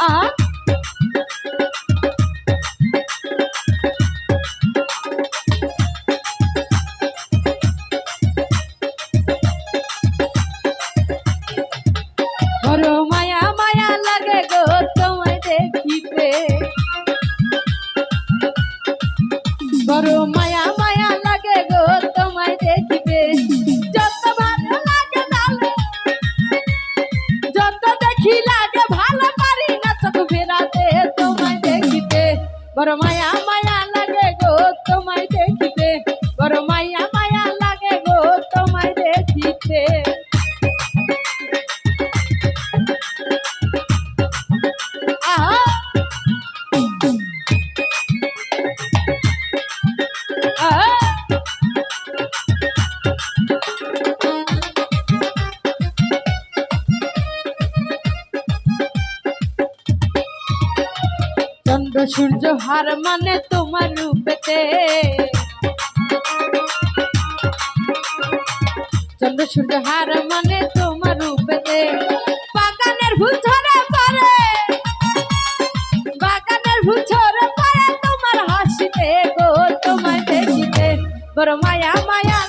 up বড় মায়া মায়া লাগে গো তোমায় দেখিতে। বড় মায়া মায়া লাগে গো তোমায় দেখিতে। চন্দ্র সূর্য হার মানে তোমার রূপেতে। চন্দ্র সূর্য হার মানে তোমার রূপেতে। বাগানের ফুল ঝরে বাগানের ফুল ঝরে তোমার হাসিতে গো তোমায় দেখিতে। বড় মায়া মায়া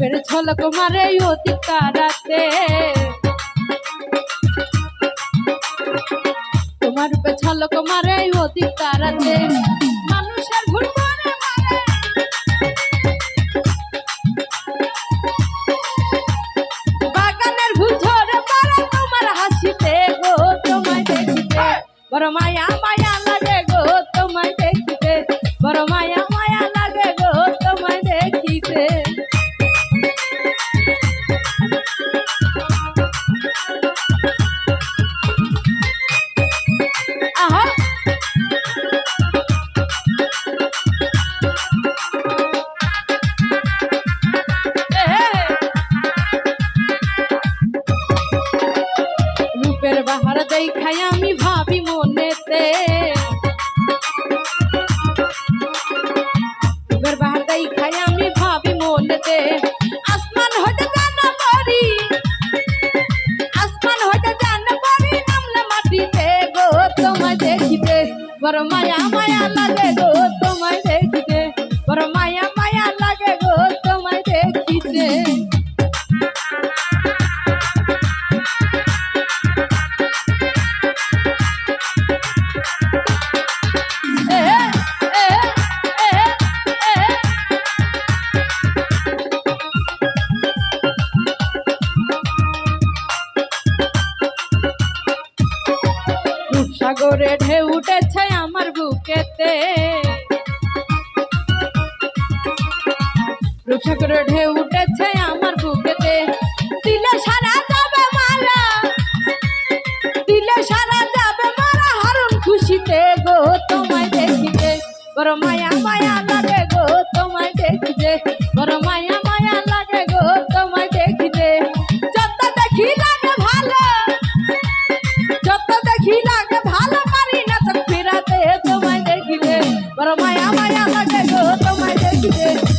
রূপের ঝলক মারে অতি তারাতে তোমার রূপে ঝলক মারে অতি তারাতে মানুষের মারে। বাগানের ভুল ঝরে পড়ে তোমার হাসিতে গো, তোমায় দেখিতে। বড় মায়া রূপের বাহার দেখাই আমি ভাবি মনেতে। রূপের বাহার দেখাই আমি ভাবি মনেতে। আসমান মাটিতে গো তোমায় দেখিতে। বড় মায়া মায়া লাগে গো জোরে ঢেউ উঠেছে আমার বুকেতে। রূপসাগরে ঢেউ উঠেছে আমার বুকেতে। দিলে সারা যাবে মারা দিলে সারা যাবে মারা হারুন খুশিতে গো, তোমায় দেখিতে বড় মায়া মায়া লাগে গো, তোমায় দেখিতে বড় মায়া আমায় আমায় লাগে গো তোমায়